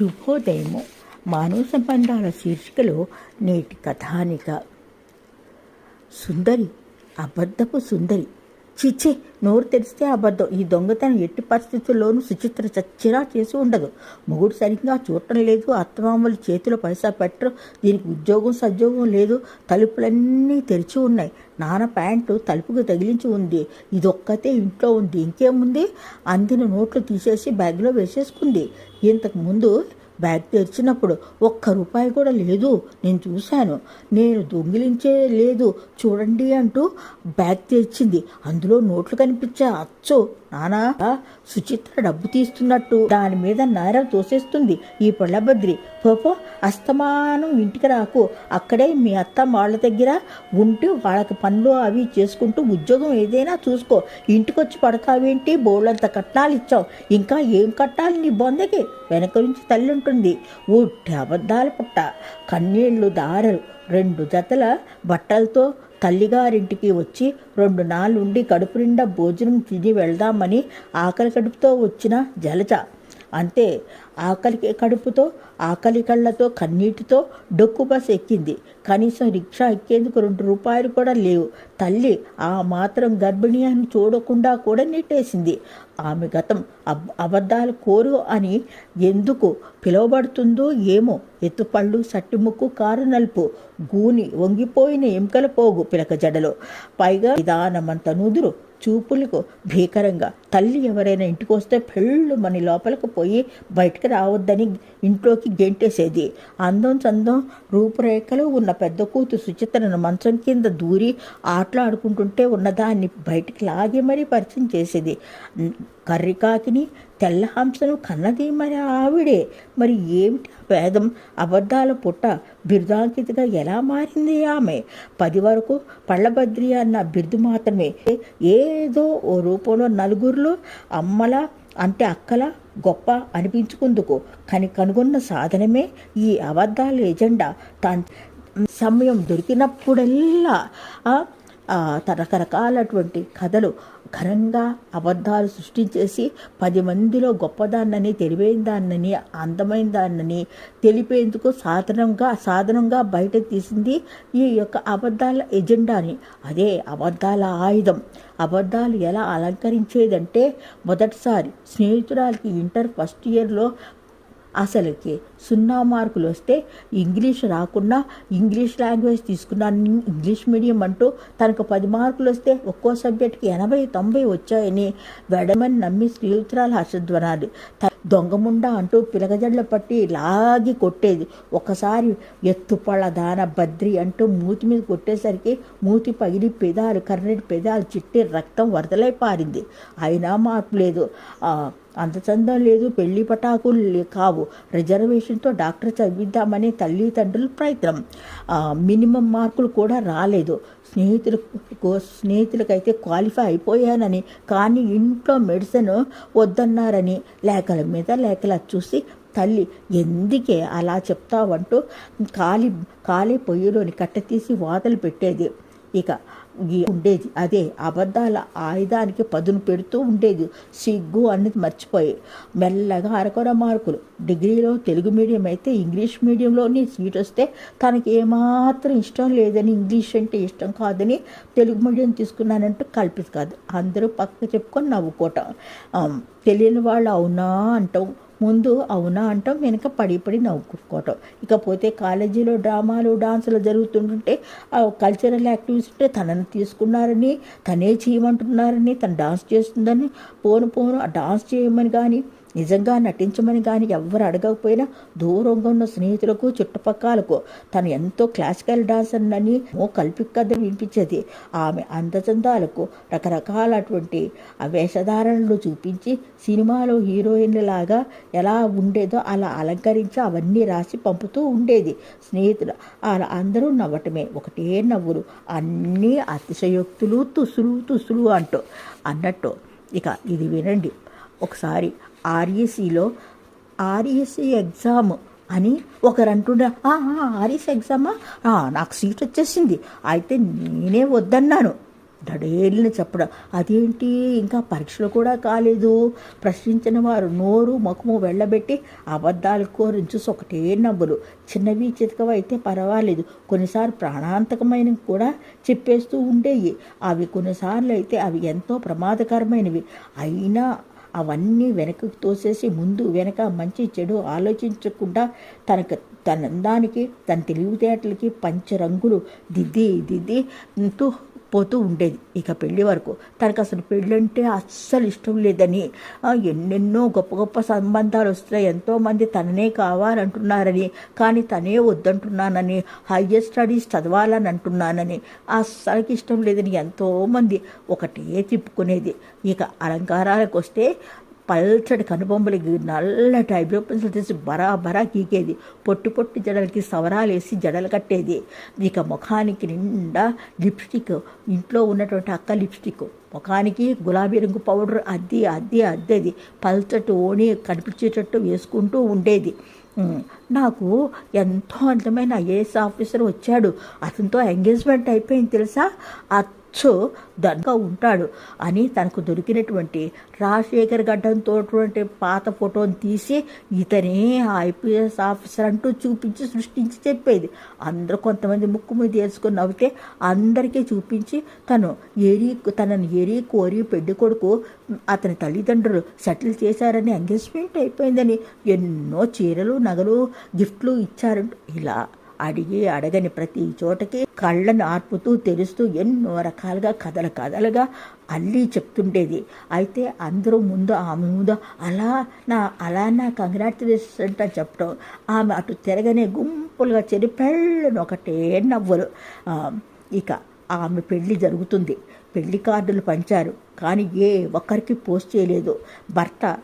శుభోదయము. మానవ సంబంధాల శీర్షికలో నేటి కథానిక. సుందరి అబద్ధపు సుందరి. చిచ్చే నోరు తెరిస్తే అబద్ధం. ఈ దొంగతనం ఎట్టి పరిస్థితుల్లోనూ సుచిత్ర చచ్చిరా చేసి ఉండదు. మొగుడు సరిగ్గా చూడటం లేదు. అత్తమామలు చేతిలో పైసా పెట్టరు. దీనికి ఉద్యోగం సద్యోగం లేదు. తలుపులన్నీ తెరిచి ఉన్నాయి. నాన్న ప్యాంటు తలుపుకు తగిలించి ఉంది. ఇదొక్కతే ఇంట్లో ఉంది. ఇంకేముంది? అందిన నోట్లు తీసేసి బ్యాగ్లో వేసేసుకుంది. ఇంతకు ముందు బ్యాగ్ తెరిచినప్పుడు ఒక్క రూపాయి కూడా లేదు. నేను చూశాను. నేను దొంగిలించే లేదు. చూడండి అంటూ బ్యాగ్ తెరిచింది. అందులో నోట్లు కనిపించే. అచ్చు! నానా సుచిత్ర డబ్బు తీస్తున్నట్టు దాని మీద నేరం తోసేస్తుంది ఈ పొళ్ళభద్రి పోపో అస్తమానం ఇంటికి రాకు. అక్కడే మీ అత్త వాళ్ళ దగ్గర ఉంటూ వాళ్ళకి పనులు అవి చేసుకుంటూ ఉద్యోగం ఏదైనా చూసుకో. ఇంటికొచ్చి పడకావేంటి బోళ్ళంత కట్నాలు ఇచ్చావు. ఇంకా ఏం కట్టాలి నీ బొందకి? వెనక నుంచి తల్లి ఉంటుంది. ఊట్టి అబద్ధాల పుట్ట. కన్నీళ్ళు దారలు. రెండు జతల బట్టలతో తల్లిగారింటికి వచ్చి రెండు నాళ్ళుండి కడుపు నిండా భోజనం తిని వెళ్దామని ఆకలి కడుపుతో వచ్చిన జలజ. అంతే ఆకలికి కడుపుతో ఆకలి కళ్ళతో కన్నీటితో డొక్కు బస్ ఎక్కింది. కనీసం రిక్షా ఎక్కేందుకు రెండు రూపాయలు కూడా లేవు. తల్లి ఆ మాత్రం గర్భిణి అని చూడకుండా కూడా నెట్టేసింది. ఆమె గతం అబ్ అబద్ధాలు కోరు అని ఎందుకు పిలువబడుతుందో ఏమో ఎత్తుపళ్ళు సట్టిముక్కు కారు నలుపు గూని వంగిపోయిన ఎముకల పోగు పిలక జడలో. పైగా విధానమంత నుదురు చూపులకు భీకరంగా. తల్లి ఎవరైనా ఇంటికి వస్తే పెళ్ళు మన లోపలికి పోయి బయటకు రావద్దని ఇంట్లోకి గెంటేసేది. అందం చందం రూపురేఖలు ఉన్న పెద్ద కూతు సుచిత్రను మంచం కింద దూరి ఆటలాడుకుంటుంటే ఉన్నదాన్ని బయటికి లాగి మరీ పరిచయం చేసేది. కర్రికాకిని తెల్లహంసను కన్నది మరి ఆవిడే. మరి ఏమిటి ఆ భేదం? అబద్ధాల పుట్ట బిరుదాంకితగా ఎలా మారింది ఆమె? పది వరకు పళ్ళభద్రి అన్న బిరుదు మాత్రమే. ఏదో ఓ రూపంలో నలుగురిలో అమ్మల అంటే అక్కల గొప్ప అనిపించుకుందుకు. కానీ కనుగొన్న సాధనమే ఈ అబద్ధాల ఎజెండా. తన సమయం దొరికినప్పుడల్లా రకరకాలటువంటి కథలు ఘనంగా అబద్ధాలు సృష్టించేసి పది మందిలో గొప్పదాన్నని తెలివైన దాన్నని అందమైన దాన్నని తెలిపేందుకు సాధనంగా సాధనంగా బయట తీసింది ఈ యొక్క అబద్ధాల ఎజెండాని. అదే అబద్ధాల ఆయుధం. అబద్ధాలు ఎలా అలంకరించేదంటే మొదటిసారి స్నేహితురాలకి ఇంటర్ ఫస్ట్ ఇయర్లో అసలుకి సున్నా మార్కులు వస్తే ఇంగ్లీష్ రాకుండా ఇంగ్లీష్ లాంగ్వేజ్ తీసుకున్నాను ఇంగ్లీష్ మీడియం అంటూ తనకు పది మార్కులు వస్తే ఒక్కో సబ్జెక్ట్కి ఎనభై తొంభై వచ్చాయని వెడమని నమ్మి శ్రీయుత్రాలు హర్షధ్వనాలు. దొంగముండ అంటూ పిలగజడ్ల పట్టి లాగి కొట్టేది. ఒకసారి ఎత్తుపళ్ళ దాన బద్రి అంటూ మూతి మీద కొట్టేసరికి మూతి పగిలి పెదాలు కర్రెడి పెదాలు చిట్టి రక్తం వరదలై పారింది. అయినా మార్పు లేదు. అంత చందం లేదు పెళ్ళి పటాకులు కావు. రిజర్వేషన్తో డాక్టర్ చదివిద్దామని తల్లిదండ్రుల ప్రయత్నం. మినిమం మార్కులు కూడా రాలేదు. స్నేహితులకు స్నేహితులకైతే క్వాలిఫై అయిపోయానని కానీ ఇంట్లో మెడిసిన్ వద్దన్నారని లేఖల మీద లేఖలు చూసి తల్లి ఎందుకే అలా చెప్తావంటూ కాలి కాలి పొయ్యిలోని కట్ట తీసి వాతలు పెట్టేది? ఇక ఉండేది. అదే అబద్ధాల ఆయుధానికి పదును పెడుతూ ఉండేది. సిగ్గు అన్నది మర్చిపోయి. మెల్లగా అరకొర మార్కులు. డిగ్రీలో తెలుగు మీడియం అయితే ఇంగ్లీష్ మీడియంలోనే సీట్ వస్తే తనకి ఏమాత్రం ఇష్టం లేదని ఇంగ్లీష్ అంటే ఇష్టం కాదని తెలుగు మీడియం తీసుకున్నానంటూ కల్పిత కాదు అందరూ పక్క చెప్పుకొని నవ్వుకోవటం. తెలియని వాళ్ళు అవునా అంటాం ముందు అవునా అంటాం వెనక పడి పడి నవ్వుకోవటం ఇకపోతే కాలేజీలో డ్రామాలు డాన్సులు జరుగుతుంటుంటే కల్చరల్ యాక్టివిటీస్ ఉంటే తనని తీసుకున్నారని తనే చేయమంటున్నారని తను డాన్స్ చేస్తుందని పోను పోను ఆ డాన్స్ చేయమని కానీ నిజంగా నటించమని కానీ ఎవ్వరు అడగకపోయినా దూరంగా ఉన్న స్నేహితులకు చుట్టుపక్కలకు తను ఎంతో క్లాసికల్ డాన్సర్ అని ఓ కల్పి కథ వినిపించేది. ఆమె అందచందాలకు రకరకాలటువంటి వేషధారణలు చూపించి సినిమాలో హీరోయిన్ లాగా ఎలా ఉండేదో అలా అలంకరించి అవన్నీ రాసి పంపుతూ ఉండేది. స్నేహితులు అలా అందరూ నవ్వటమే ఒకటే నవ్వులు అన్నీ అతిశయోక్తులు తుసులు తుసులు అంటూ. అన్నట్టు ఇక ఇది వినండి. ఒకసారి ఆర్ఈసీలో ఆర్ఈసీ ఎగ్జామ్ అని ఒకరు అంటుండే ఆర్ఈసీ ఎగ్జామా? నాకు సీట్ వచ్చేసింది. అయితే నేనే వద్దన్నాను. దడేళ్ళని చెప్పడం అదేంటి? ఇంకా పరీక్షలు కూడా కాలేదు. ప్రశ్నించిన వారు నోరు ముఖము వెళ్ళబెట్టి అబద్ధాలు కోరించు ఒకటే నవ్వులు. చిన్నవి చితకవి అయితే పర్వాలేదు. కొన్నిసార్లు ప్రాణాంతకమైనవి కూడా చెప్పేస్తూ ఉండేవి అవి కొన్నిసార్లు అయితే అవి ఎంతో ప్రమాదకరమైనవి. అయినా అవన్నీ వెనక్కి తోసేసి ముందు వెనక మంచి చెడు ఆలోచించకుండా తనకు తన అందానికి తన తెలివితేటలకి పంచరంగులు దిద్ది దిద్ది ఉంటూ పోతూ ఉండేది. ఇక పెళ్ళి వరకు తనకు అసలు పెళ్ళంటే అస్సలు ఇష్టం లేదని ఎన్నెన్నో గొప్ప గొప్ప సంబంధాలు వస్తున్నాయి. ఎంతోమంది తననే కావాలంటున్నారని కానీ తనే వద్దంటున్నానని హయ్యర్ స్టడీస్ చదవాలని అంటున్నానని అస్సలకి ఇష్టం లేదని ఎంతోమంది ఒకటే తిప్పుకునేది. ఇక అలంకారాలకు వస్తే పల్చటి కనుబొమ్మలకి నల్లటి ఐబ్రో పెన్సిల్ తీసి బరాబరా గీకేది. పొట్టు పొట్టి జడలకి సవరాలు వేసి జడలు కట్టేది. ఇక ముఖానికి నిండా లిప్స్టిక్. ఇంట్లో ఉన్నటువంటి అక్క లిప్స్టిక్. ముఖానికి గులాబీ రంగు పౌడర్ అద్ది అద్ది అద్దేది. పల్చటి ఓణి కనిపించేటట్టు వేసుకుంటూ ఉండేది. నాకు ఎంతో అందమైన ఐఏఎస్ ఆఫీసర్ వచ్చాడు. అతనితో ఎంగేజ్మెంట్ అయిపోయింది తెలుసా? అచ్చు దన్గా ఉంటాడు అని తనకు దొరికినటువంటి రాజశేఖర్ గడ్డంతో పాత ఫోటోని తీసి ఇతనే ఐపీఎస్ ఆఫీసర్ అంటూ చూపించి సృష్టించి చెప్పేది. అందరూ కొంతమంది ముక్కు మీద వేసుకొని నవ్వితే అందరికీ చూపించి తను ఏరి తనని ఏరి కోరి పెళ్ళి కొడుకు అతని తల్లిదండ్రులు సెటిల్ చేశారని ఎంగేజ్మెంట్ అయిపోయిందని ఎన్నో చీరలు నగలు గిఫ్ట్లు ఇచ్చారంటూ. ఇలా అడిగి అడగని ప్రతి చోటకి కళ్ళను ఆర్పుతూ తెరుస్తూ ఎన్నో రకాలుగా కథల కథలుగా అల్లి చెప్తుండేది. అయితే అందరూ ముందు ఆమె ముందు అలా నా అలా నా కంగ్రాచులేషన్స్ అని చెప్పడం. ఆమె అటు తిరగనే గుంపులుగా చెరి పెళ్ళను ఒకటే నవ్వులు. ఇక ఆమె పెళ్ళి జరుగుతుంది. పెళ్ళి కార్డులు పంచారు. కానీ ఏ ఒక్కరికి పోస్ట్ చేయలేదు. భర్త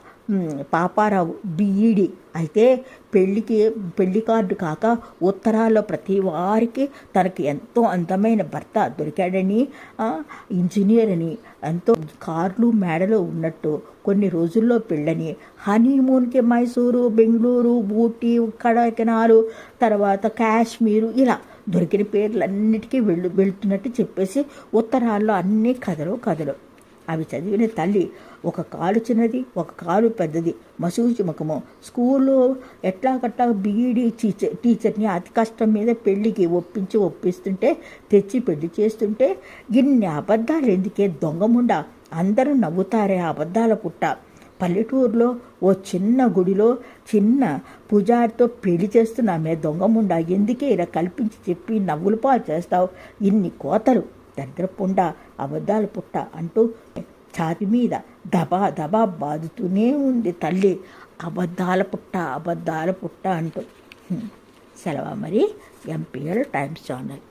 పాపారావు బీఈడి. అయితే పెళ్ళికి పెళ్ళి కార్డు కాక ఉత్తరాల్లో ప్రతి వారికి తనకి ఎంతో అందమైన భర్త దొరికాడని ఇంజనీర్ అని ఎంతో కార్లు మేడలు ఉన్నట్టు కొన్ని రోజుల్లో పెళ్ళని హనీమూన్కి మైసూరు బెంగళూరు ఊటీ కడకనాలు తర్వాత కాశ్మీరు ఇలా దొరికిన పేర్లన్నిటికీ వెళ్ళు వెళ్తున్నట్టు చెప్పేసి ఉత్తరాల్లో అన్ని కథలు కథలు. అవి చదివిన తల్లి ఒక కాలు చిన్నది ఒక కాలు పెద్దది. మసూచి ముఖము స్కూల్లో ఎట్లా కట్టా బీఈడి టీచర్ టీచర్ని అతి కష్టం మీద పెళ్ళికి ఒప్పించి ఒప్పిస్తుంటే తెచ్చి పెళ్ళి చేస్తుంటే ఇన్ని అబద్ధాలు ఎందుకే దొంగముండా? అందరూ నవ్వుతారే అబద్ధాల పుట్ట. పల్లెటూరులో ఓ చిన్న గుడిలో చిన్న పూజారితో పెళ్ళి చేస్తున్నామే దొంగముండా. ఎందుకే ఇలా కల్పించి చెప్పి నవ్వులు పాలు చేస్తావు? ఇన్ని కోతలు. దరిద్రపుండ అబద్ధాలు పుట్ట అంటూ ఛాతి మీద దబా దబా బాదుతూనే ఉంది తల్లి. అబద్ధాల పుట్ట అబద్ధాల పుట్ట అంటూ. హ్మ్. సెలవు మరి? MPL Times channel.